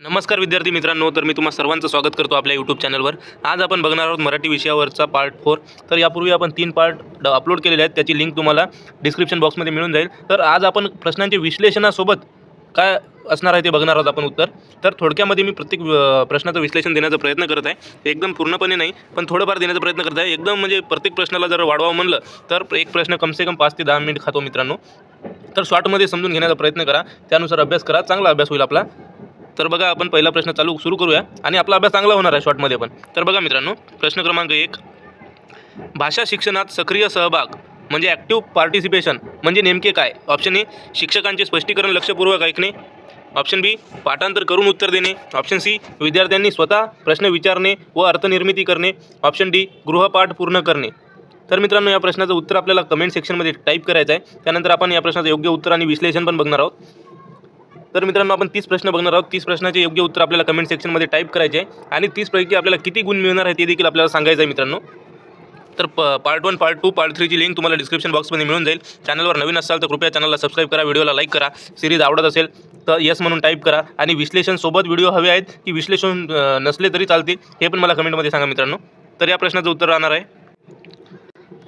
नमस्कार विद्यार्थी मित्रांनो तर मी तुम्हा सर्वांचं स्वागत करतो आपल्या यूट्यूब चॅनलवर आज आपण बघणार आहोत मराठी विषयावरचा पार्ट फोर तर यापूर्वी आपण तीन पार्ट अपलोड केलेले आहेत त्याची लिंक तुम्हाला डिस्क्रिप्शन बॉक्समध्ये मिळून जाईल. तर आज आपण प्रश्नांच्या विश्लेषणासोबत काय असणार आहे ते बघणार आहोत आपण उत्तर. तर थोडक्यामध्ये मी प्रत्येक प्रश्नाचं विश्लेषण देण्याचा प्रयत्न करत आहे. एकदम पूर्णपणे नाही पण थोडंफार देण्याचा प्रयत्न करत आहे. एकदम म्हणजे प्रत्येक प्रश्नाला जर वाढवावं म्हणलं तर एक प्रश्न कमसे कम पाच ते दहा मिनिट खातो मित्रांनो. तर शॉर्टमध्ये समजून घेण्याचा प्रयत्न करा. त्यानुसार अभ्यास करा. चांगला अभ्यास होईल आपला. तर बघा आपण पहिला प्रश्न चालू सुरू करूया. आणि आपला अभ्यास चांगला होणार आहे शॉर्टमध्ये पण. तर बघा मित्रांनो प्रश्न क्रमांक एक. भाषा शिक्षणात सक्रिय सहभाग म्हणजे ॲक्टिव्ह पार्टिसिपेशन म्हणजे नेमके काय? ऑप्शन ए शिक्षकांचे स्पष्टीकरण लक्षपूर्वक ऐकणे. ऑप्शन बी पाठांतर करून उत्तर देणे. ऑप्शन सी विद्यार्थ्यांनी स्वतः प्रश्न विचारणे व अर्थनिर्मिती करणे. ऑप्शन डी गृहपाठ पूर्ण करणे. तर मित्रांनो या प्रश्नाचं उत्तर आपल्याला कमेंट सेक्शनमध्ये टाईप करायचं आहे. त्यानंतर आपण या प्रश्नाचं योग्य उत्तर आणि विश्लेषण पण बघणार आहोत. तर मित्रांनो आपण तीस प्रश्न बघणार आहोत. तीस प्रश्नाचे योग्य उत्तर आपल्याला कमेंट सेक्शनमध्ये टाईप करायचे आहे. आणि तीसपैकी आपल्याला किती गुण मिळणार आहे ते देखील आपल्याला सांगायचं आहे मित्रांनो. तर प part one part two part थ्रीची link तुम्हाला डिस्क्रिप्शन बॉक्समध्ये मिळून जाईल. चॅनलवर नवीन असाल तर कृपया चॅनलला सबस्क्राईब करा व्हिडिओला लाईक करा. सिरीज आवडत असेल तर यस म्हणून टाईप करा. आणि विश्लेषण सोबत व्हिडिओ हवे आहेत की विश्लेषण नसले तरी चालतील हे पण मला कमेंटमध्ये सांगा मित्रांनो. तर या प्रश्नाचं उत्तर राहणार आहे.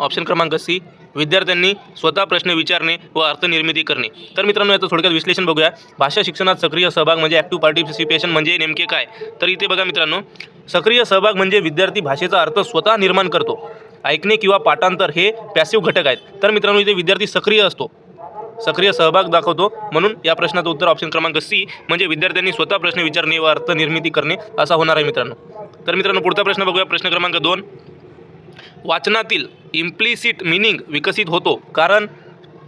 ऑप्शन क्रमांक सी विद्यार्थ्यांनी स्वतः प्रश्न विचारणे व अर्थनिर्मिती करणे. तर मित्रांनो याचं थोडक्यात विश्लेषण बघूया. भाषा शिक्षणात सक्रिय सहभाग म्हणजे ॲक्टिव्ह पार्टिसिपेशन म्हणजे नेमके काय? तर इथे बघा मित्रांनो सक्रिय सहभाग म्हणजे विद्यार्थी भाषेचा अर्थ स्वतः निर्माण करतो. ऐकणे किंवा पाठांतर हे पॅसिव्ह घटक आहेत. तर मित्रांनो इथे विद्यार्थी सक्रिय असतो. सक्रिय सहभाग दाखवतो. म्हणून या प्रश्नाचं उत्तर ऑप्शन क्रमांक सी म्हणजे विद्यार्थ्यांनी स्वतः प्रश्न विचारणे व अर्थनिर्मिती करणे असा होणार आहे मित्रांनो. तर मित्रांनो पुढचा प्रश्न बघूया. प्रश्न क्रमांक दोन. वाचनातील इम्प्लिसिट मिनिंग विकसित होतो. कारण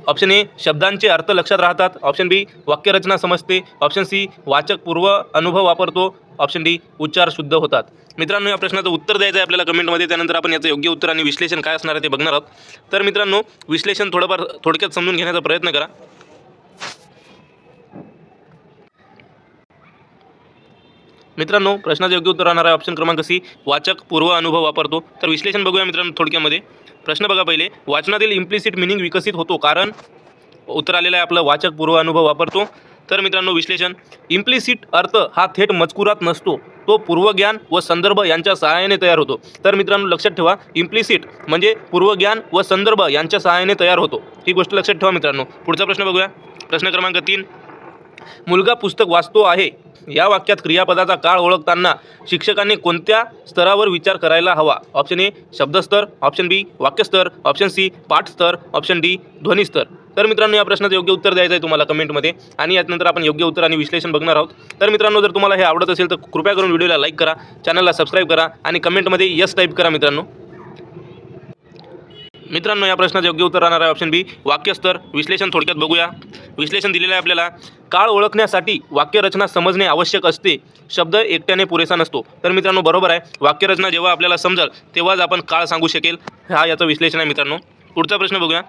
ऑप्शन ए शब्दांचे अर्थ लक्षात राहतात. ऑप्शन बी वाक्यरचना समजते. ऑप्शन सी वाचक पूर्व अनुभव वापरतो. ऑप्शन डी उच्चार शुद्ध होतात. मित्रांनो या प्रश्नाचं उत्तर द्यायचं आहे आपल्याला कमेंटमध्ये. त्यानंतर आपण याचं योग्य उत्तर आणि विश्लेषण काय असणार आहे ते बघणार आहोत. तर मित्रांनो विश्लेषण थोडंफार थोडक्यात समजून घेण्याचा प्रयत्न करा. मित्रांनो प्रश्नाचं योग्य उत्तर राहणार आहे ऑप्शन क्रमांक सी वाचक पूर्व अनुभव वापरतो. तर विश्लेषण बघूया मित्रांनो थोडक्यामध्ये. प्रश्न बघा पहिले. वाचनातील इम्प्लिसिट मिनिंग विकसित होतो कारण उत्तर आलेलं आहे आपलं वाचक पूर्व अनुभव वापरतो. तर मित्रांनो विश्लेषण. इम्प्लिसिट अर्थ हा थेट मजकुरात नसतो. तो पूर्वज्ञान व संदर्भ यांच्या सहाय्याने तयार होतो. तर मित्रांनो लक्षात ठेवा. इम्प्लिसिट म्हणजे पूर्वज्ञान व संदर्भ यांच्या सहाय्याने तयार होतो. ही गोष्ट लक्षात ठेवा मित्रांनो. पुढचा प्रश्न बघूया. प्रश्न क्रमांक तीन. मुलगा पुस्तक वाचतो आहे. या वाक्यात क्रियापदाचा काळ ओळखताना शिक्षकांनी कोणत्या स्तरावर विचार करायला हवा? ऑप्शन ए शब्दस्तर. ऑप्शन बी वाक्यस्तर. ऑप्शन सी पाठस्तर. ऑप्शन डी ध्वनिस्तर. तर मित्रांनो या प्रश्नाचं योग्य उत्तर द्यायचं आहे तुम्हाला कमेंटमध्ये आणि यानंतर आपण योग्य उत्तर आणि विश्लेषण बघणार आहोत. तर मित्रांनो जर तुम्हाला हे आवडत असेल तर कृपया करून व्हिडिओला लाईक करा चॅनलला सबस्क्राईब करा आणि कमेंटमध्ये यस टाईप करा मित्रांनो. मित्रांनो या प्रश्नाचं योग्य उत्तर राहणार आहे ऑप्शन बी वाक्यस्तर. विश्लेषण थोडक्यात बघूया. विश्लेषण दिलेलं आहे आपल्याला. काळ ओळखण्यासाठी वाक्यरचना समजणे आवश्यक असते. शब्द एकट्याने पुरेसा नसतो. तर मित्रांनो बरोबर आहे. वाक्यरचना जेव्हा आपल्याला समजेल तेव्हाच आपण काळ सांगू शकेल. हा याचं विश्लेषण आहे मित्रांनो. पुढचा प्रश्न बघूया.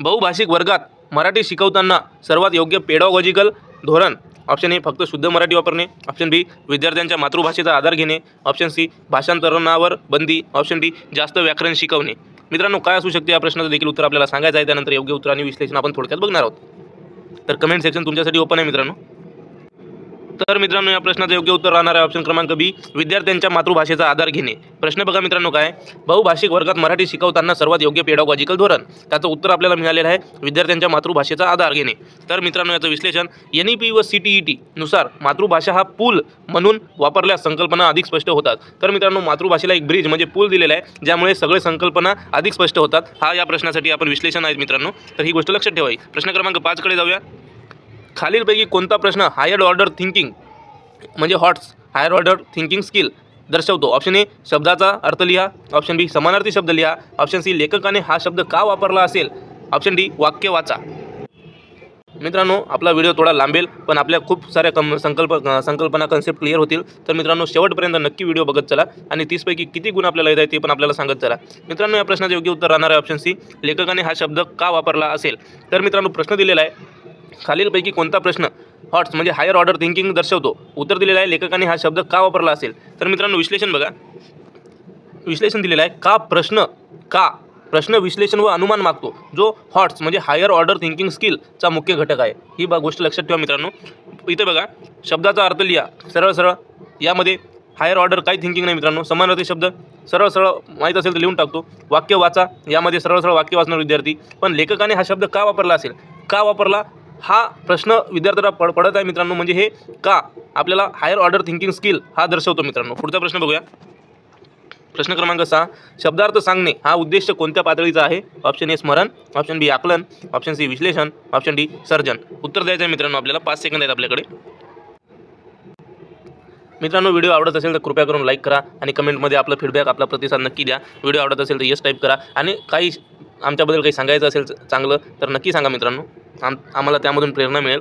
बहुभाषिक वर्गात मराठी शिकवताना सर्वात योग्य पेडॉगॉजिकल धोरण ऑप्शन ए फक्त शुद्ध मराठी वापरणे. ऑप्शन बी विद्यार्थ्यांच्या मातृभाषेचा आधार घेणे. ऑप्शन सी भाषांतरणावर बंदी. ऑप्शन डी जास्त व्याकरण शिकवणे. मित्रांनो काय असू शकते या प्रश्नाचं देखील उत्तर आपल्याला सांगायचं आहे. त्यानंतर योग्य उत्तर आणि विश्लेषण आपण थोडक्यात बघणार आहोत. तर कमेंट सेक्शन तुमच्यासाठी ओपन आहे मित्रांनो. तर मित्रांनो या प्रश्नाचं योग्य उत्तर राहणार आहे ऑप्शन क्रमांक बी विद्यार्थ्यांच्या मातृभाषेचा आधार घेणे. प्रश्न बघा मित्रांनो काय? बहुभाषिक वर्गात मराठी शिकवताना सर्वात योग्य पेडॉगॉजिकल धोरण. त्याचं उत्तर आपल्याला मिळालेलं आहे विद्यार्थ्यांच्या मातृभाषेचा आधार घेणे. तर मित्रांनो याचं विश्लेषण एन ई पी व सी टी ई टी नुसार मातृभाषा हा पूल म्हणून वापरल्यास संकल्पना अधिक स्पष्ट होतात. तर मित्रांनो मातृभाषेला एक ब्रिज म्हणजे पूल दिलेला आहे ज्यामुळे सगळे संकल्पना अधिक स्पष्ट होतात. हा या प्रश्नासाठी आपण विश्लेषण आहेत मित्रांनो. तर ही गोष्ट लक्षात ठेवावी. प्रश्न क्रमांक पाचकडे जाऊया. खालीलपैकी कोणता प्रश्न हायर ऑर्डर थिंकिंग म्हणजे HOTS higher order thinking skill दर्शवतो? ऑप्शन ए शब्दाचा अर्थ लिहा. ऑप्शन बी समानार्थी शब्द लिहा. ऑप्शन सी लेखकाने हा शब्द का वापरला असेल? ऑप्शन डी वाक्य वाचा. मित्रांनो आपला व्हिडिओ थोडा लांबेल पण आपल्या खूप साऱ्या कम संकल्प संकल्पना कन्सेप्ट क्लिअर होतील. तर मित्रांनो शेवटपर्यंत नक्की व्हिडिओ बघत चला आणि तीसपैकी किती गुण आपल्याला येत आहे ते पण आपल्याला सांगत चला. मित्रांनो या प्रश्नाचं योग्य उत्तर राहणार आहे ऑप्शन सी लेखकाने हा शब्द का वापरला असेल? तर मित्रांनो प्रश्न दिलेला आहे खालीलपैकी कोणता प्रश्न? हॉट्स म्हणजे हायर ऑर्डर थिंकिंग दर्शवतो. उत्तर दिलेलं आहे लेखकाने हा शब्द का वापरला असेल? तर मित्रांनो विश्लेषण बघा. विश्लेषण दिलेलं आहे का प्रश्न का? प्रश्न विश्लेषण व अनुमान मागतो. जो हॉट्स म्हणजे हायर ऑर्डर थिंकिंग स्किलचा मुख्य घटक आहे. ही बा गोष्ट लक्षात ठेवा मित्रांनो. इथे बघा शब्दाचा अर्थ लिहा. सरळ सरळ. यामध्ये हायर ऑर्डर काही थिंकिंग नाही मित्रांनो. समानार्थी शब्द. सरळ सरळ माहीत असेल तर लिहून टाकतो. वाक्य वाचा. यामध्ये सरळ सरळ वाक्य वाचणार विद्यार्थी. पण लेखकाने हा शब्द का वापरला असेल? का वापरला? हा प्रश्न विद्यार्थ्याला पड पडत आहे मित्रांनो. म्हणजे हे का? आपल्याला हायर ऑर्डर थिंकिंग स्किल हा दर्शवतो मित्रांनो. पुढचा प्रश्न बघूया. प्रश्न क्रमांक सहा. शब्दार्थ सांगणे हा उद्देश कोणत्या पातळीचा आहे? ऑप्शन ए स्मरण. ऑप्शन बी आकलन. ऑप्शन सी विश्लेषण. ऑप्शन डी सर्जन. उत्तर द्यायचं आहे मित्रांनो. आपल्याला पाच सेकंद आहेत आपल्याकडे. मित्रांनो व्हिडिओ आवडत असेल तर कृपया करून लाईक करा आणि कमेंटमध्ये आपला फीडबॅक आपला प्रतिसाद नक्की द्या. व्हिडिओ आवडत असेल तर येस टाईप करा. आणि काही आमच्याबद्दल काही सांगायचं असेल चांगलं तर नक्की सांगा मित्रांनो. आम आम्हाला त्यामधून प्रेरणा मिळेल.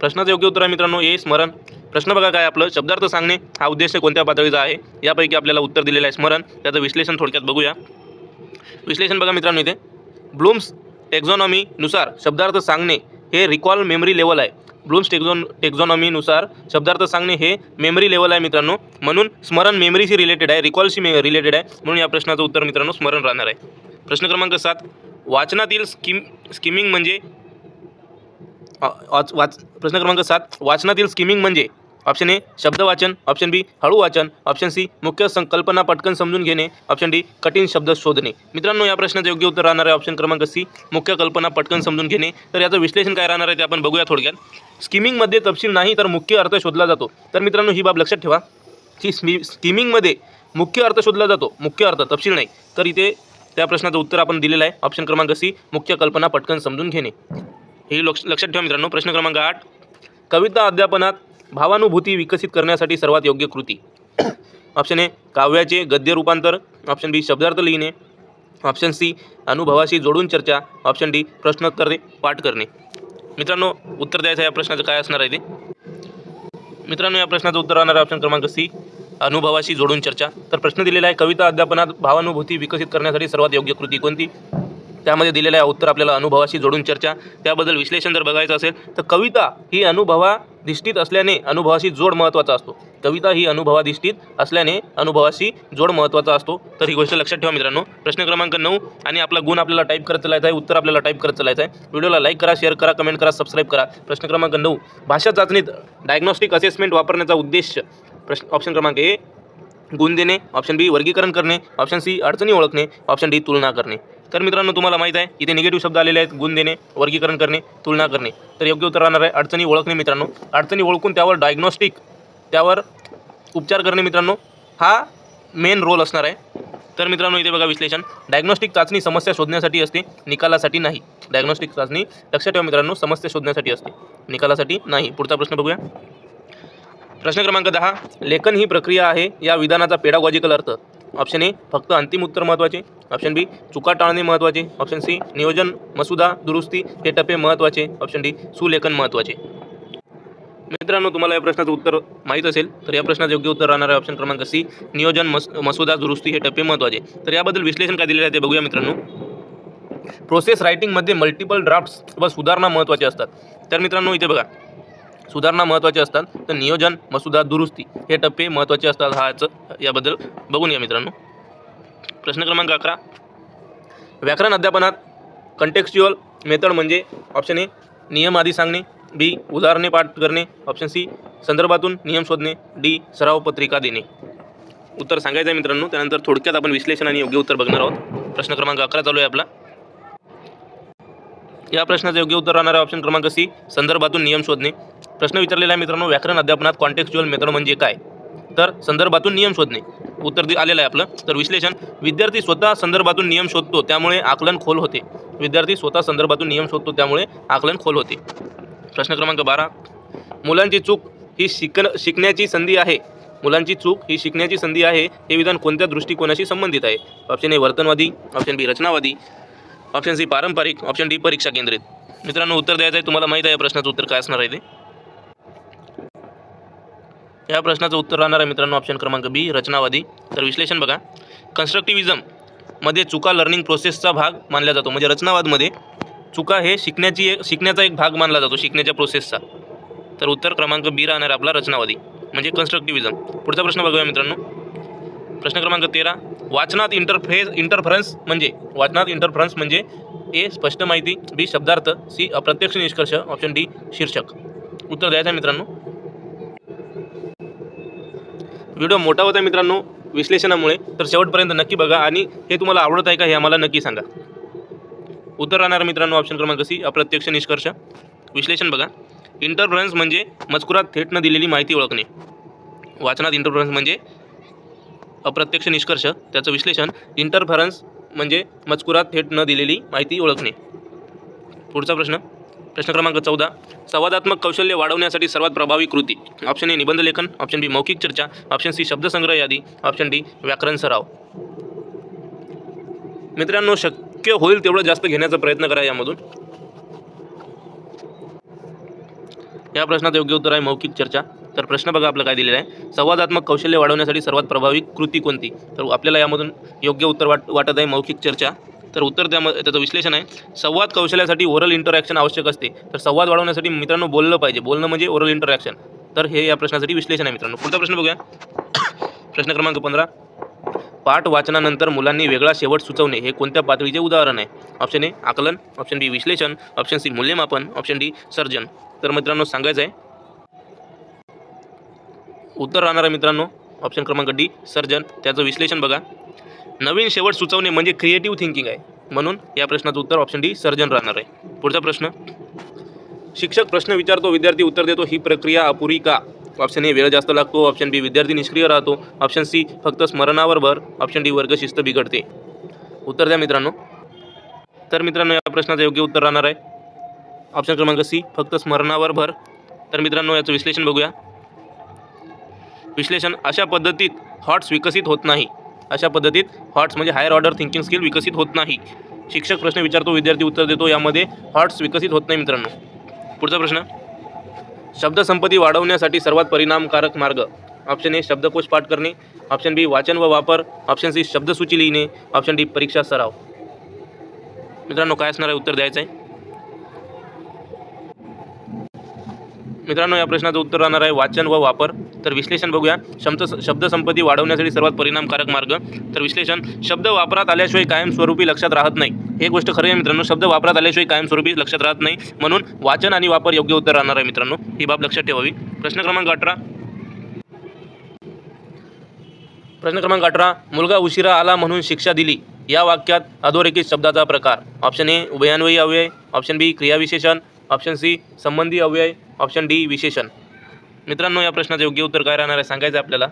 प्रश्नाचं योग्य उत्तर आहे मित्रांनो ए स्मरण. प्रश्न बघा काय आपलं. शब्दार्थ सांगणे हा उद्देश कोणत्या पातळीचा आहे? यापैकी आपल्याला उत्तर दिलेलं आहे स्मरण. त्याचं विश्लेषण थोडक्यात बघूया. विश्लेषण बघा मित्रांनो इथे. ब्लूम्स एक्झॉनॉमीनुसार शब्दार्थ सांगणे हे रिकॉल मेमरी लेवल आहे. ब्लूम्स टेक्झॉन टेक्झॉनॉमीनुसार शब्दार्थ सांगणे हे मेमरी लेवल आहे मित्रांनो. म्हणून स्मरण मेमरीशी रिलेटेड आहे रिकॉलशी मे रिलेटेड आहे. म्हणून या प्रश्नाचं उत्तर मित्रांनो स्मरण राहणार आहे. प्रश्न क्रमांक सात. वाचनातील स्किम स्किमिंग म्हणजे वाच वाच प्रश्न क्रमांक सात. वाचनातील स्किमिंग म्हणजे ऑप्शन ए शब्द वाचन. ऑप्शन बी हळू वाचन. ऑप्शन सी मुख्य संकल्पना पटकन समजून घेणे. ऑप्शन डी कठीण शब्द शोधणे. मित्रांनो या प्रश्नाचं योग्य उत्तर राहणार आहे ऑप्शन क्रमांक सी मुख्य कल्पना पटकन समजून घेणे. तर याचं विश्लेषण काय राहणार आहे ते आपण बघूया थोडक्यात. स्किमिंगमध्ये तपशील नाही तर मुख्य अर्थ शोधला जातो. तर मित्रांनो ही बाब लक्षात ठेवा. की स्मी स्किमिंगमध्ये मुख्य अर्थ शोधला जातो. मुख्य अर्थ तपशील नाही. तर इथे त्या प्रश्नाचं उत्तर आपण दिलेलं आहे. ऑप्शन क्रमांक सी मुख्य कल्पना पटकन समजून घेणे. हे लक्ष लक्षात ठेवा मित्रांनो. प्रश्न क्रमांक आठ. कविता अध्यापनात भावानुभूती विकसित करण्यासाठी सर्वात योग्य कृती. ऑप्शन ए काव्याचे गद्य रूपांतर. ऑप्शन बी शब्दार्थ लिहिणे. ऑप्शन सी अनुभवाशी जोडून चर्चा. ऑप्शन डी प्रश्नोत्तरे पाठ करणे. मित्रांनो उत्तर द्यायचं या प्रश्नाचं काय असणार आहे ते? मित्रांनो या प्रश्नाचं उत्तर राहणार ऑप्शन क्रमांक सी अनुभवाशी जोडून चर्चा. तर प्रश्न दिलेला आहे कविता अध्यापनात भावानुभूती विकसित करण्यासाठी सर्वात योग्य कृती कोणती? त्यामध्ये दिलेलं आहे उत्तर आपल्याला अनुभवाशी जोडून चर्चा. त्याबद्दल विश्लेषण जर बघायचं असेल तर कविता ही अनुभवा दिष्टीत असल्याने अनुभवाशी जोड महत्त्वाचा असतो. कविता ही अनुभवाधिष्ठित असल्याने अनुभवाशी जोड महत्त्वाचा असतो. तर ही गोष्ट लक्षात ठेवा मित्रांनो. प्रश्न क्रमांक नऊ आणि आपला गुण आपल्याला टाईप करत चालायचा आहे उत्तर आपल्याला टाईप करत चालायचं आहे. व्हिडिओला लाईक करा शेअर करा कमेंट करा सबस्क्राईब करा. प्रश्न क्रमांक नऊ. भाषा चाचणीत डायग्नॉस्टिक असेसमेंट वापरण्याचा उद्देश प्रश्न ऑप्शन क्रमांक ए गुण देणे ऑप्शन बी वर्गीकरण करणे ऑप्शन सी अडचणी ओळखणे ऑप्शन डी तुलना करणे. तर मित्रांनो तुम्हाला माहीत आहे इथे निगेटिव्ह शब्द आलेले आहेत गुण देणे वर्गीकरण करणे तुलना करणे. तर योग्य उत्तर राहणार आहे अडचणी ओळखणे मित्रांनो. अडचणी ओळखून त्यावर डायग्नॉस्टिक त्यावर उपचार करणे मित्रांनो हा मेन रोल असणार आहे. तर मित्रांनो इथे बघा विश्लेषण. डायग्नॉस्टिक चाचणी समस्या शोधण्यासाठी असते निकालासाठी नाही. डायग्नॉस्टिक चाचणी लक्षात ठेवा मित्रांनो समस्या शोधण्यासाठी असते निकालासाठी नाही. पुढचा प्रश्न बघूया. प्रश्न क्रमांक दहा लेखन ही प्रक्रिया आहे या विधानाचा पेडागॉजिकल अर्थ. ऑप्शन ए फक्त अंतिम उत्तर महत्त्वाचे. ऑप्शन बी चुका टाळणे महत्त्वाचे. ऑप्शन सी नियोजन मसुदा दुरुस्ती हे टप्पे महत्त्वाचे. ऑप्शन डी सुलेखन महत्त्वाचे. मित्रांनो तुम्हाला या प्रश्नाचं उत्तर माहीत असेल तर या प्रश्नाचं योग्य उत्तर राहणार आहे ऑप्शन क्रमांक सी नियोजन मस मसुदा दुरुस्ती हे टप्पे महत्त्वाचे. तर याबद्दल विश्लेषण काय दिलेलं आहे ते बघूया मित्रांनो. प्रोसेस रायटिंगमध्ये मल्टिपल ड्राफ्ट्स व सुधारणा महत्त्वाचे असतात. तर मित्रांनो इथे बघा. सुधारणा महत्त्वाचे असतात. तर नियोजन मसुदा दुरुस्ती हे टप्पे महत्त्वाचे असतात हा याबद्दल बघून या मित्रांनो. प्रश्न क्रमांक अकरा. व्याकरण अध्यापनात कंटेक्स्च्युअल मेथड म्हणजे ऑप्शन ए नियम आधी सांगणे बी उदाहरणे पाठ करणे ऑप्शन सी संदर्भातून नियम शोधणे डी सराव पत्रिका देणे. उत्तर सांगायचं आहे मित्रांनो त्यानंतर थोडक्यात आपण विश्लेषण आणि योग्य उत्तर बघणार आहोत. प्रश्न क्रमांक अकरा चालू आहे आपला. या प्रश्नाचं योग्य उत्तर राहणार आहे ऑप्शन क्रमांक सी संदर्भातून नियम शोधणे. प्रश्न विचारलेला आहे मित्रांनो व्याकरण अध्यापनात कॉन्टेक्च्युअल मेथड म्हणजे काय? तर संदर्भातून नियम शोधणे. उत्तर आलेलं आहे आपलं. तर विश्लेषण विद्यार्थी स्वतः संदर्भातून नियम शोधतो त्यामुळे आकलन खोल होते. विद्यार्थी स्वतः संदर्भातून नियम शोधतो त्यामुळे आकलन खोल होते. प्रश्न क्रमांक बारा मुलांची चूक ही शिकण शिकण्याची संधी आहे. मुलांची चूक ही शिकण्याची संधी आहे. हे विधान कोणत्या दृष्टिकोनाशी संबंधित आहे? ऑप्शन ए वर्तनवादी ऑप्शन बी रचनावादी ऑप्शन सी पारंपरिक ऑप्शन डी परीक्षा केंद्रित. मित्रांनो उत्तर द्यायचं आहे तुम्हाला माहीत आहे या प्रश्नाचं उत्तर काय असणार आहे ते. या प्रश्नाचं उत्तर राहणार आहे मित्रांनो ऑप्शन क्रमांक बी रचनावादी. तर विश्लेषण बघा. कन्स्ट्रक्टिव्हिजममध्ये चुका लर्निंग प्रोसेसचा भाग मानला जातो. म्हणजे रचनावादमध्ये चुका हे शिकण्याची एक शिकण्याचा एक भाग मानला जातो शिकण्याच्या प्रोसेसचा तर उत्तर क्रमांक बी राहणार आपला रचनावादी म्हणजे कन्स्ट्रक्टिव्हिजम पुढचा प्रश्न बघूया मित्रांनो. प्रश्न क्रमांक तेरा. वाचनात इंटरफेस इंटरफरन्स म्हणजे वाचनात इंटरफरन्स म्हणजे ए स्पष्ट माहिती बी शब्दार्थ सी अप्रत्यक्ष निष्कर्ष ऑप्शन डी शीर्षक. उत्तर द्यायचं मित्रांनो. व्हिडिओ मोठा होता मित्रांनो विश्लेषणामुळे. तर शेवटपर्यंत नक्की बघा आणि हे तुम्हाला आवडत आहे का हे आम्हाला नक्की सांगा. उत्तर राहणार मित्रांनो ऑप्शन क्रमांक सी अप्रत्यक्ष निष्कर्ष. विश्लेषण बघा. इंटरफरन्स म्हणजे मजकुरात थेट न दिलेली माहिती ओळखणे. वाचनात इंटरफरन्स म्हणजे अप्रत्यक्ष निष्कर्ष त्याचं विश्लेषण इंटरफरन्स म्हणजे मजकुरात थेट न दिलेली माहिती ओळखणे. पुढचा प्रश्न प्रश्न क्रमांक चौदा. संवादात्मक कौशल्य वाढवण्यासाठी सर्वात प्रभावी कृती. ऑप्शन ए निबंध लेखन. ऑप्शन बी मौखिक चर्चा. ऑप्शन सी शब्दसंग्रह यादी. ऑप्शन डी व्याकरण सराव. मित्रांनो शक्य होईल तेवढं जास्त घेण्याचा प्रयत्न करा यामधून. या प्रश्नाचं योग्य उत्तर आहे मौखिक चर्चा. तर प्रश्न बघा आपलं काय दिलेलं आहे. संवादात्मक कौशल्य वाढवण्यासाठी सर्वात प्रभावी कृती कोणती? तर आपल्याला यामधून योग्य उत्तर वाट वाटत आहे मौखिक चर्चा. तर उत्तर त्यामध्ये त्याचं विश्लेषण आहे. संवाद कौशल्यासाठी ओरल इंटरॅक्शन आवश्यक असते. तर संवाद वाढवण्यासाठी मित्रांनो बोललं पाहिजे. बोलणं म्हणजे ओरल इंटरॅक्शन तर हे या प्रश्नासाठी विश्लेषण आहे मित्रांनो. पुढचा प्रश्न बघूया. प्रश्न क्रमांक पंधरा. पाठ वाचनानंतर मुलांनी वेगळा शेवट सुचवणे हे कोणत्या पातळीचे उदाहरण आहे? ऑप्शन ए आकलन. ऑप्शन बी विश्लेषण. ऑप्शन सी मूल्यमापन. ऑप्शन डी सर्जन. तर मित्रांनो सांगायचं आहे उत्तर राहणार आहे मित्रांनो ऑप्शन क्रमांक डी सर्जन त्याचं विश्लेषण बघा. नवीन शेवट सुचवणे म्हणजे क्रिएटिव्ह थिंकिंग आहे. म्हणून या प्रश्नाचं उत्तर ऑप्शन डी सर्जन राहणार आहे. पुढचा प्रश्न. शिक्षक प्रश्न विचारतो विद्यार्थी उत्तर देतो ही प्रक्रिया अपुरी का? ऑप्शन ए वेळ जास्त लागतो. ऑप्शन बी विद्यार्थी निष्क्रिय राहतो. ऑप्शन सी फक्त स्मरणावर भर. ऑप्शन डी वर्ग शिस्त बिघडते. उत्तर द्या मित्रांनो. तर मित्रांनो या प्रश्नाचं योग्य उत्तर राहणार आहे. ऑप्शन क्रमांक सी फक्त स्मरणावर भर. तर मित्रांनो याचं विश्लेषण बघूया. विश्लेषण अशा पद्धतीत हॉट्स विकसित होत नाही. अशा पद्धतीत हॉट्स म्हणजे हायर ऑर्डर थिंकिंग स्किल विकसित होत नाही. शिक्षक प्रश्न विचारतो विद्यार्थी उत्तर देतो यामध्ये हॉट्स विकसित होत नाही मित्रांनो. पुढचा प्रश्न. शब्दसंपत्ती वाढवण्यासाठी सर्वात परिणामकारक मार्ग. ऑप्शन ए शब्दकोश पाठ करणे. ऑप्शन बी वाचन व वापर. ऑप्शन सी शब्दसूची लिहिणे. ऑप्शन डी परीक्षा सराव. मित्रांनो काय असणार आहे? उत्तर द्यायचं आहे मित्रांनो या प्रश्नाचं उत्तर राहणार आहे वाचन व वापर. तर विश्लेषण बघूया. शब्द शब्दसंपत्ती वाढवण्यासाठी सर्वात परिणामकारक मार्ग. तर विश्लेषण शब्द वापरात आल्याशिवाय कायमस्वरूपी लक्षात राहत नाही. हे गोष्ट खरं आहे मित्रांनो. शब्द वापरात आल्याशिवाय कायमस्वरूपी लक्षात राहत नाही. म्हणून वाचन आणि वापर योग्य उत्तर राहणार आहे मित्रांनो. ही बाब लक्षात ठेवावी. प्रश्न क्रमांक अठरा. प्रश्न क्रमांक अठरा. मुलगा उशिरा आला म्हणून शिक्षा दिली. या वाक्यात अधोरेखित शब्दाचा प्रकार. ऑप्शन ए उभयान्वयी अव्यय ऑप्शन बी क्रियाविशेषण. ऑप्शन सी संबंधी अव्यय ऑप्शन डी विशेषण. मित्रांनो या प्रश्नाचं योग्य उत्तर काय राहणार आहे सांगायचं आहे आपल्याला.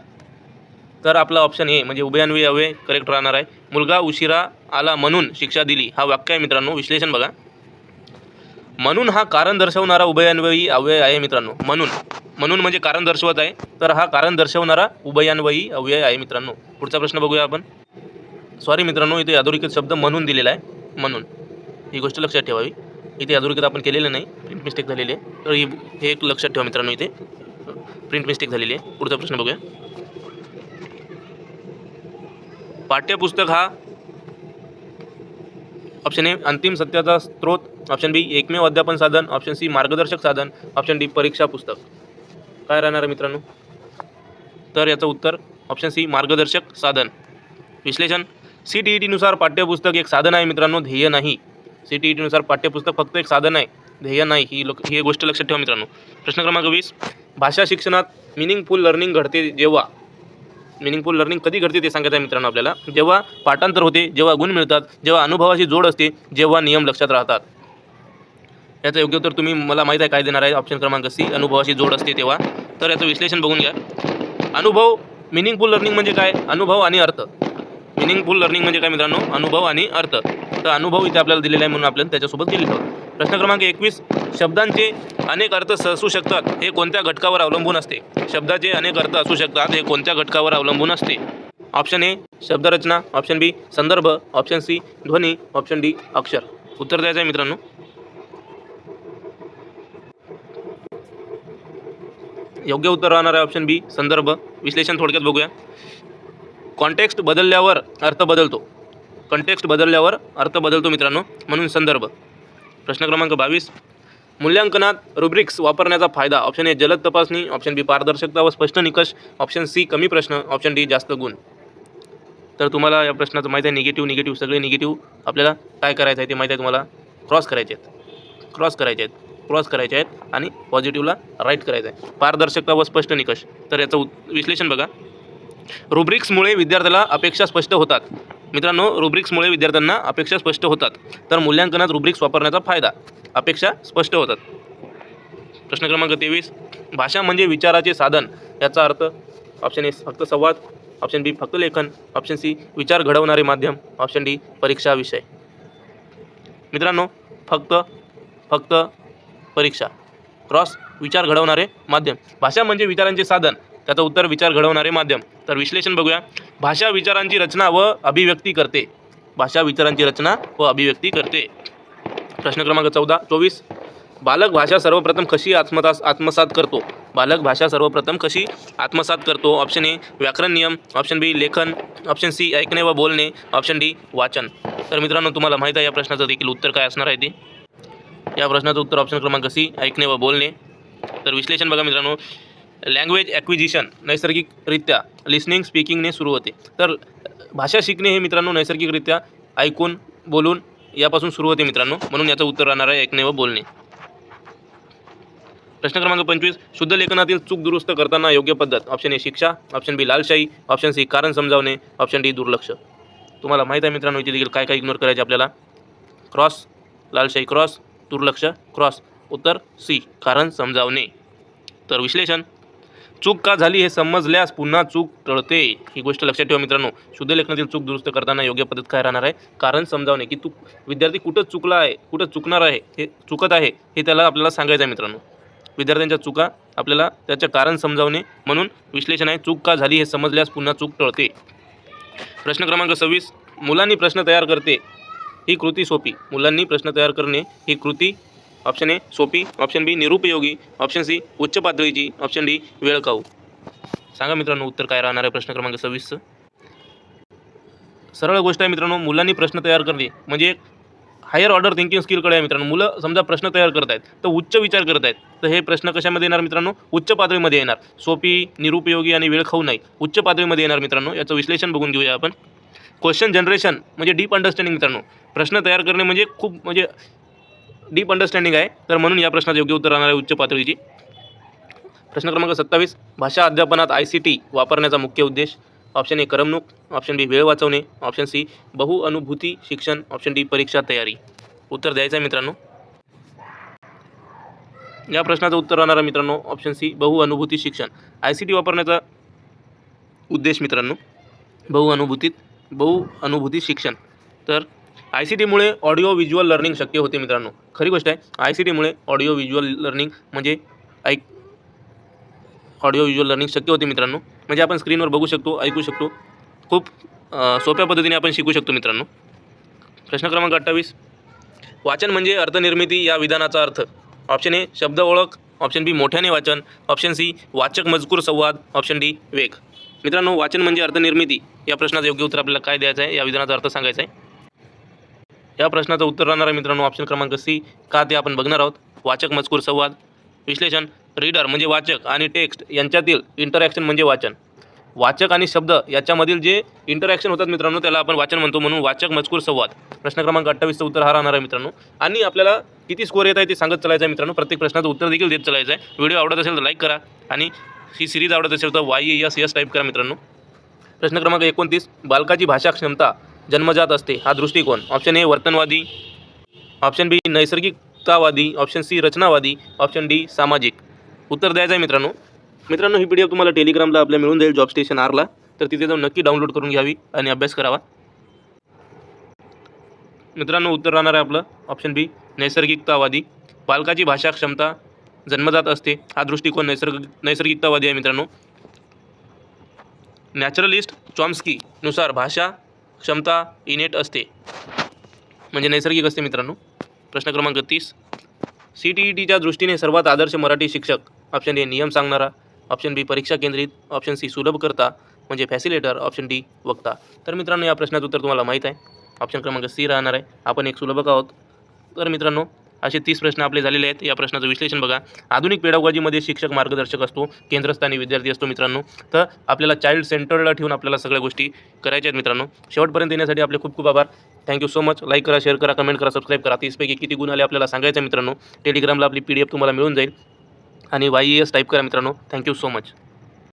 तर आपला ऑप्शन ए म्हणजे उभयान्वयी अव्यय करेक्ट राहणार आहे. मुलगा उशिरा आला म्हणून शिक्षा दिली. हा वाक्य आहे मित्रांनो विश्लेषण बघा. म्हणून हा कारण दर्शवणारा उभयान्वयी अव्यय आहे मित्रांनो. म्हणून. म्हणून म्हणजे कारण दर्शवत आहे. तर हा कारण दर्शवणारा उभयान्वयी अव्यय आहे मित्रांनो. पुढचा प्रश्न बघूया आपण. सॉरी मित्रांनो इथे अधोरेखित शब्द म्हणून दिलेला आहे. म्हणून. ही गोष्ट लक्षात ठेवावी. इथे अधोरेखित आपण केलेलं नाही. प्रिंट मिस्टेक झालेली आहे. तर ही हे एक लक्षात ठेवा मित्रांनो इथे. प्रिंट मिस्टेक झालेली आहे. पुढचा प्रश्न बघूया. पाठ्यपुस्तक हा ऑप्शन ए. अंतिम सत्याचा स्रोत. ऑप्शन बी एकमेव अध्यापन साधन. ऑप्शन सी मार्गदर्शक साधन. ऑप्शन डी परीक्षा पुस्तक. काय राहणार आहे मित्रांनो? तर याचं उत्तर ऑप्शन सी मार्गदर्शक साधन. विश्लेषण. सी टी ई टीनुसार पाठ्यपुस्तक एक साधन आहे मित्रांनो. ध्येय नाही. सी टी ई टीनुसार पाठ्यपुस्तक फक्त एक साधन आहे ध्येय नाही ही लोक ही गोष्ट लक्षात ठेवा मित्रांनो. प्रश्न क्रमांक वीस भाषा शिक्षणात मिनिंगफुल लर्निंग घडते जेव्हा मिनिंगफुल लर्निंग कधी घडते ते सांगायचं आहे मित्रांनो आपल्याला? जेव्हा पाठांतर होते जेव्हा गुण मिळतात जेव्हा अनुभवाची जोड असते जेव्हा नियम लक्षात राहतात. याचं योग्य उत्तर तुम्ही मला माहीत आहे काय देणार आहे? ऑप्शन क्रमांक सी अनुभवाची जोड असते तेव्हा. तर याचं विश्लेषण बघून घ्या. अनुभव मिनिंगफुल लर्निंग म्हणजे काय? अनुभव आणि अर्थ. मिनिंगफुल लर्निंग म्हणजे काय मित्रांनो? अनुभव आणि अर्थ. तर अनुभव इथे आपल्याला दिलेला आहे म्हणून आपल्याला त्याच्यासोबत दिलेलं होतं प्रश्न क्रमांक एकवीस शब्दांचे अनेक अर्थ असू शकतात हे कोणत्या घटकावर अवलंबून असते? शब्दाचे अनेक अर्थ असू शकतात हे कोणत्या घटकावर अवलंबून असते? ऑप्शन ए शब्दरचना. ऑप्शन बी संदर्भ. ऑप्शन सी ध्वनी. ऑप्शन डी अक्षर. उत्तर द्यायचं आहे मित्रांनो? योग्य उत्तर राहणार आहे ऑप्शन बी संदर्भ. विश्लेषण थोडक्यात बघूया. कॉन्टेक्स्ट बदलल्यावर अर्थ बदलतो. कंटेक्स्ट बदलल्यावर अर्थ बदलतो मित्रांनो. म्हणून संदर्भ. प्रश्न क्रमांक बावीस. मूल्यांकनात रुब्रिक्स वापरण्याचा फायदा. ऑप्शन ए जलद तपासणी ऑप्शन बी पारदर्शकता व स्पष्ट निकष ऑप्शन सी कमी प्रश्न ऑप्शन डी जास्त गुण. तर तुम्हाला या प्रश्नाचं माहिती आहे निगेटिव्ह निगेटिव्ह सगळे निगेटिव्ह आपल्याला काय करायचं आहे ते माहीत आहे तुम्हाला. क्रॉस करायचे आहेत. क्रॉस करायचे आहेत. क्रॉस करायचे आहेत आणि पॉझिटिव्हला राईट करायचं आहे. पारदर्शकता व स्पष्ट निकष. तर याचं विश्लेषण बघा. रुब्रिक्समुळे विद्यार्थ्याला अपेक्षा स्पष्ट होतात. मित्रांनो रुब्रिक्समुळे विद्यार्थ्यांना अपेक्षा स्पष्ट होतात. तर मूल्यांकनात रुब्रिक्स वापरण्याचा फायदा अपेक्षा स्पष्ट होतात. प्रश्न क्रमांक तेवीस. भाषा म्हणजे विचाराचे साधन याचा अर्थ ऑप्शन ए फक्त संवाद ऑप्शन बी फक्त लेखन ऑप्शन सी विचार घडवणारे माध्यम ऑप्शन डी परीक्षा विषय. मित्रांनो फक्त फक्त परीक्षा क्रॉस विचार घडवणारे माध्यम. भाषा म्हणजे विचारांचे साधन त्याचं उत्तर विचार घडवणारे माध्यम. तर विश्लेषण बघूया. भाषा विचारांची रचना व अभिव्यक्ती करते. भाषा विचारांची रचना व अभिव्यक्ती करते. प्रश्न क्रमांक चौदा चोवीस. बालक भाषा सर्वप्रथम कशी आत्मता आत्मसात करतो? बालक भाषा सर्वप्रथम कशी आत्मसात करतो? ऑप्शन ए व्याकरण नियम. ऑप्शन बी लेखन. ऑप्शन सी ऐकणे व बोलणे. ऑप्शन डी वाचन. तर मित्रांनो तुम्हाला माहीत आहे या प्रश्नाचं देखील उत्तर काय असणार आहे ते. या प्रश्नाचं उत्तर ऑप्शन क्रमांक सी ऐकणे व बोलणे. तर विश्लेषण बघा मित्रांनो. लँग्वेज ॲक्विजिशन नैसर्गिकरित्या लिसनिंग स्पीकिंगने सुरू होते. तर भाषा शिकणे हे मित्रांनो नैसर्गिकरित्या ऐकून बोलून यापासून सुरू होते मित्रांनो. म्हणून याचं उत्तर राहणार आहे ऐकणे व बोलणे. प्रश्न क्रमांक पंचवीस शुद्ध लेखनातील चूक दुरुस्त करताना योग्य पद्धत. ऑप्शन ए शिक्षा. ऑप्शन बी लालशाही. ऑप्शन सी कारण समजावणे. ऑप्शन डी दुर्लक्ष. तुम्हाला माहीत आहे मित्रांनो इथे देखील काय काय इग्नोर करायचे आपल्याला? क्रॉस लालशाही क्रॉस दुर्लक्ष क्रॉस उत्तर सी कारण समजावणे. तर विश्लेषण. चूक का झाली हे समजल्यास पुन्हा चूक टळते. ही गोष्ट लक्षात ठेवा मित्रांनो. शुद्ध लेखनातील चूक दुरुस्त करताना योग्य पद्धत काय राहणार आहे? कारण समजावणे. की तू विद्यार्थी कुठं चुकला आहे? कुठं चुकणार आहे? हे चुकत आहे हे त्याला आपल्याला सांगायचं आहे मित्रांनो. विद्यार्थ्यांच्या चुका आपल्याला त्याचं कारण समजावणे म्हणून विश्लेषण आहे. चूक का झाली हे समजल्यास पुन्हा चूक टळते. प्रश्न क्रमांक सव्वीस. मुलांनी प्रश्न तयार करते ही कृती सोपी. मुलांनी प्रश्न तयार करणे ही कृती ऑप्शन ए सोपी. ऑप्शन बी निरुपयोगी. ऑप्शन सी उच्च पातळीची. ऑप्शन डी वेळकाऊ. सांगा मित्रांनो उत्तर काय राहणार आहे प्रश्न क्रमांक सव्वीसचं सरळ गोष्ट आहे मित्रांनो मुलांनी प्रश्न तयार करणे. म्हणजे एक हायर ऑर्डर थिंकिंग स्किलकडे आहे मित्रांनो. मुलं समजा प्रश्न तयार करत आहेत तर उच्च विचार करत आहेत तर हे प्रश्न कशामध्ये येणार मित्रांनो? उच्च पातळीमध्ये येणार. सोपी निरुपयोगी आणि वेळ खाऊ नाही. उच्च पातळीमध्ये येणार मित्रांनो. याचं विश्लेषण बघून घेऊया आपण. क्वेश्चन जनरेशन म्हणजे डीप अंडरस्टँडिंग मित्रांनो. प्रश्न तयार करणे म्हणजे खूप म्हणजे डीप अंडरस्टँडिंग आहे. तर म्हणून या प्रश्नाचं योग्य उत्तर राहणार आहे उच्च पातळीची. प्रश्न क्रमांक सत्तावीस भाषा अध्यापनात आय सी टी वापरण्याचा मुख्य उद्देश. ऑप्शन ए करमणूक. ऑप्शन बी वेळ वाचवणे. ऑप्शन सी बहुअनुभूती शिक्षण. ऑप्शन डी परीक्षा तयारी. उत्तर द्यायचं आहे मित्रांनो. या प्रश्नाचं उत्तर राहणार आहे मित्रांनो. ऑप्शन सी बहुअनुभूती शिक्षण. आय सी टी वापरण्याचा उद्देश मित्रांनो. बहुअनुभूतीत बहुअनुभूती शिक्षण. तर आय सी टीमुळे ऑडिओ व्हिज्युअल लर्निंग शक्य होते मित्रांनो. खरी गोष्ट आहे आय सी टीमुळे ऑडिओ व्हिज्युअल लर्निंग म्हणजे ऐक ऑडिओ व्हिज्युअल लर्निंग शक्य होते मित्रांनो. म्हणजे आपण स्क्रीनवर बघू शकतो ऐकू शकतो. खूप सोप्या पद्धतीने आपण शिकू शकतो मित्रांनो. प्रश्न क्रमांक अठ्ठावीस. वाचन म्हणजे अर्थनिर्मिती या विधानाचा अर्थ. ऑप्शन ए शब्द ओळख. ऑप्शन बी मोठ्याने वाचन. ऑप्शन सी वाचक मजकूर संवाद. ऑप्शन डी वेग. मित्रांनो वाचन म्हणजे अर्थनिर्मिती. या प्रश्नाचं योग्य उत्तर आपल्याला काय द्यायचं आहे या विधानाचा अर्थ सांगायचा आहे. या प्रश्नाचं उत्तर राहणार आहे मित्रांनो ऑप्शन क्रमांक सी का ते आपण बघणार आहोत? वाचक मजकूर संवाद. विश्लेषण रीडर म्हणजे वाचक आणि टेक्स्ट यांच्यातील इंटरॅक्शन म्हणजे वाचन. वाचक आणि शब्द याच्यामधील जे इंटरॅक्शन होतात मित्रांनो त्याला आपण वाचन म्हणतो म्हणून वाचक मजकूर संवाद. प्रश्न क्रमांक अठ्ठावीसचं उत्तर हा राहणार आहे मित्रांनो. आणि आपल्याला किती स्कोर येत आहे ते सांगत चालायचं आहे मित्रांनो. प्रत्येक प्रश्नाचं उत्तर देखील देत चालायचं आहे. व्हिडिओ आवडत असेल तर लाईक करा आणि ही सिरीज आवडत असेल तर वाय यस यस टाईप करा मित्रांनो. प्रश्न क्रमांक एकोणतीस. बालकाची भाषा क्षमता जन्मजात असते. हा दृष्टिकोन. ऑप्शन ए वर्तनवादी. ऑप्शन बी नैसर्गिकतावादी. ऑप्शन सी रचनावादी. ऑप्शन डी सामाजिक. उत्तर द्यायचं आहे मित्रांनो. मित्रांनो ही पी डी एफ तुम्हाला टेलिग्रामला आपल्या मिळून जाईल जॉब स्टेशन आरला तर तिथे जाऊन नक्की डाउनलोड करून घ्यावी आणि अभ्यास करावा. मित्रांनो उत्तर राहणार आहे आपलं. Option B नैसर्गिकतावादी. बालकाची भाषा क्षमता जन्मजात असते. हा दृष्टिकोन नैसर्गिक नैसर्गिकतावादी आहे मित्रांनो. नॅचरलिस्ट चॉम्स्कीनुसार भाषा क्षमता इनेट असते. म्हणजे नैसर्गिक असते मित्रांनो. प्रश्न क्रमांक तीस. सी टी ई टीच्या दृष्टीने सर्वात आदर्श मराठी शिक्षक ऑप्शन ए नियम सांगणारा ऑप्शन बी परीक्षा केंद्रित ऑप्शन सी सुलभकर्ता म्हणजे फॅसिलेटर ऑप्शन डी वक्ता. तर मित्रांनो या प्रश्नाचं उत्तर तुम्हाला माहीत आहे. ऑप्शन क्रमांक सी राहणार आहे. आपण एक सुलभक आहोत. तर मित्रांनो असे तीस प्रश्न आपले झालेले आहेत. या प्रश्नाचं विश्लेषण बघा. आधुनिक पेडागॉजीमध्ये शिक्षक मार्गदर्शक असतो केंद्रस्थानी विद्यार्थी असतो मित्रांनो. तर आपल्याला चाइल्ड सेंटरला ठेवून आपल्याला सगळ्या गोष्टी करायच्या आहेत मित्रांनो. शेवटपर्यंत येण्यासाठी आपले खूप खूप आभार. Thank you so much like करा शेअर करा कमेंट करा सबस्क्राईब करा. तीसपैकी किती गुण आले आपल्याला सांगायचं आहे मित्रांनो. टेलिग्रामला आपली पी डी एफ तुम्हाला मिळून जाईल. आणि वाय एस टाईप करा मित्रांनो. Thank you so much